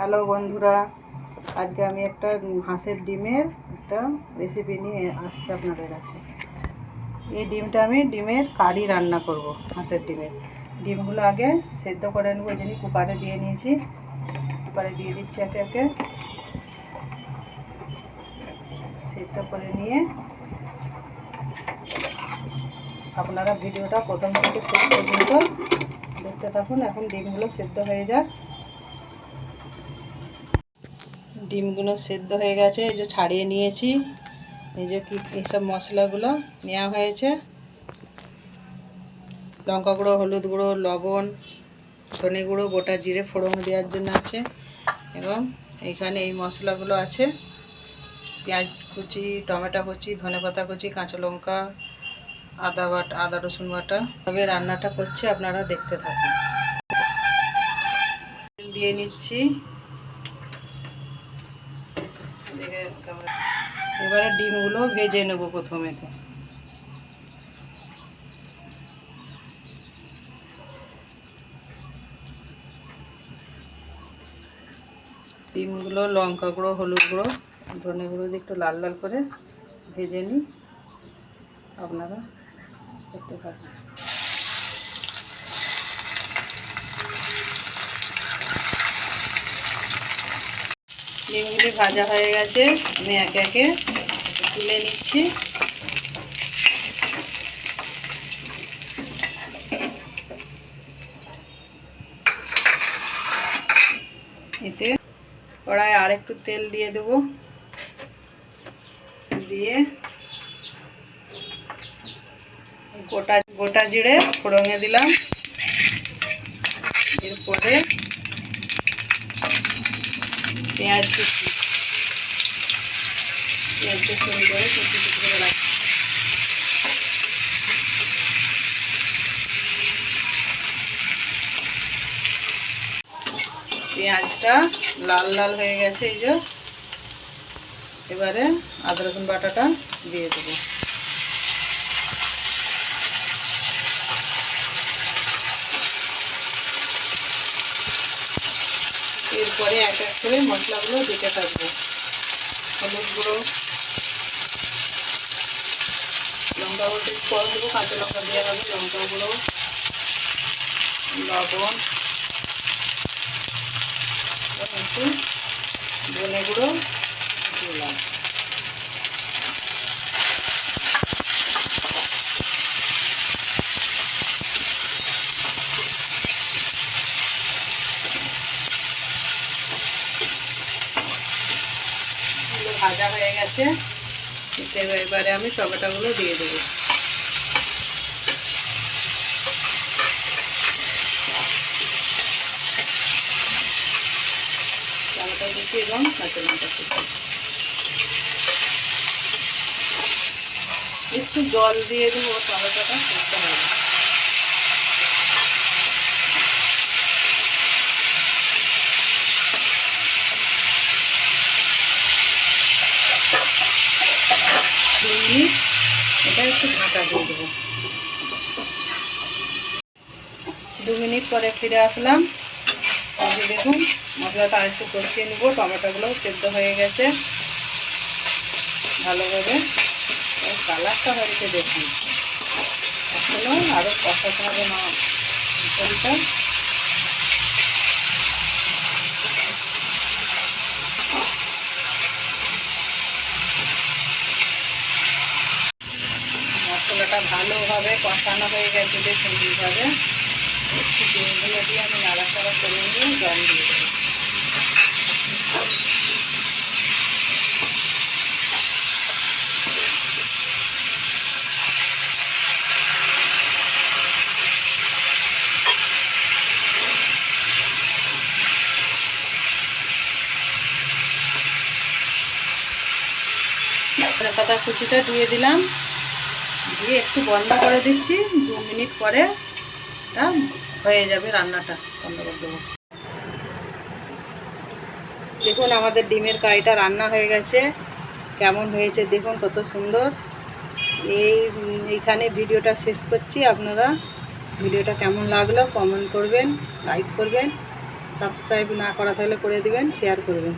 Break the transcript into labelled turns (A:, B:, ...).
A: Hello বন্ধুরা, আজকে আমি একটা হাঁসের ডিমের একটা রেসিপি নিয়ে আসছি আপনাদের কাছে। এই ডিমটা আমি ডিমের কারি রান্না করব, হাঁসের ডিমের। ডিমগুলো আগে সেদ্ধ করে নেব জন্য কুকারে দিয়ে নিয়েছি। কুকারে দিয়ে দিচ্ছি একে একে। সেদ্ধ করে নিয়ে আপনারা ভিডিওটা প্রথম থেকে শেষ পর্যন্ত দেখতে থাকুন। এখন ডিমগুলো সেদ্ধ হয়ে যাক। ডিমগুলো সেদ্ধ হয়ে গেছে, এই যে ছাড়িয়ে নিয়েছি। এই যে কি, এইসব মশলাগুলো নেওয়া হয়েছে। লঙ্কা গুঁড়ো, হলুদ গুঁড়ো, লবণ, ধনে গুঁড়ো, গোটা জিরে ফোড়ন দেওয়ার জন্য আছে। এবং এখানে এই মশলাগুলো আছে। পেঁয়াজ কুচি, টমেটো কুচি, ধনে পাতা কুচি, কাঁচা লঙ্কা, আদা বাটা, আদা রসুন বাটা, তবে রান্নাটা করছি, আপনারা দেখতে থাকুন। তেল দিয়ে নিচ্ছি। এবারে ডিমগুলো ভেজে নেব প্রথমেতে ডিমগুলো, লঙ্কা গুঁড়ো, হলুদ গুঁড়ো, ধনে গুঁড়ো দিয়ে একটু লাল লাল করে ভেজে নিই। আপনারা করতে থাকুন। ডিমগুলি ভাজা হয়ে গেছে। আমি একে একে তুলে নিচ্ছি। এতে কড়ায় আর একটু তেল দিয়ে দেবো। দিয়ে গোটা গোটা জিরে ফোড়ঙে দিলাম। এরপরে পেঁয়াজ কুচি। পেঁয়াজকে সুন্দর করে কুচি পেঁয়াজটা লাল লাল হয়ে গেছে, এই যে। এবারে আদা রসুন বাটাটা দিয়ে দেবো। এরপরে এক এক করে মশলাগুলো দিতে থাকব। হলুদ গুঁড়ো, লঙ্কা গুঁড়ো কম দেবো, কাঁচা লঙ্কা দেওয়া হবে লঙ্কা গুঁড়ো, লবণ একটু, ধনে গুঁড়ো দিলাম ভাজা হয়ে গেছে। এবারে আমি টমেটোগুলো দিয়ে দেবো। টমেটো কুচি এবং কাঁচা লঙ্কা একটু জল দিয়ে দেবো টমেটোটা সেদ্ধ হবে দু এটা একটু ঢাকা দিয়ে দেবো। দু মিনিট পরে ফিরে আসলাম। যে দেখুন, মশলাটা আর একটু কষিয়ে নেব। টমেটোগুলো সেদ্ধ হয়ে গেছে। ভালোভাবে কালারটা হয়েছে দেখুন। এখনও আরও কষাতে হবে না ঝোলটা মশলাটা ভালোভাবে কষানো হয়ে গেছে দেখুন এইভাবে একটু ডিমগুলো দিয়ে আমি নাড়াচাড়া করে নিয়ে জল দিয়ে দেবো। পাতা কুচিটা দিয়ে দিলাম। দিয়ে একটু বন্ধ করে দিচ্ছি। দু মিনিট পরে এটা হয়ে যাবে রান্নাটা বন্ধ করে দেবো। দেখুন আমাদের ডিমের কারিটা রান্না হয়ে গেছে। কেমন হয়েছে দেখুন কত সুন্দর। এই, এইখানে ভিডিওটা শেষ করছি। আপনারা ভিডিওটা কেমন লাগল কমেন্ট করবেন, লাইক করবেন, সাবস্ক্রাইব না করা থাকলে করে দিবেন, শেয়ার করবেন।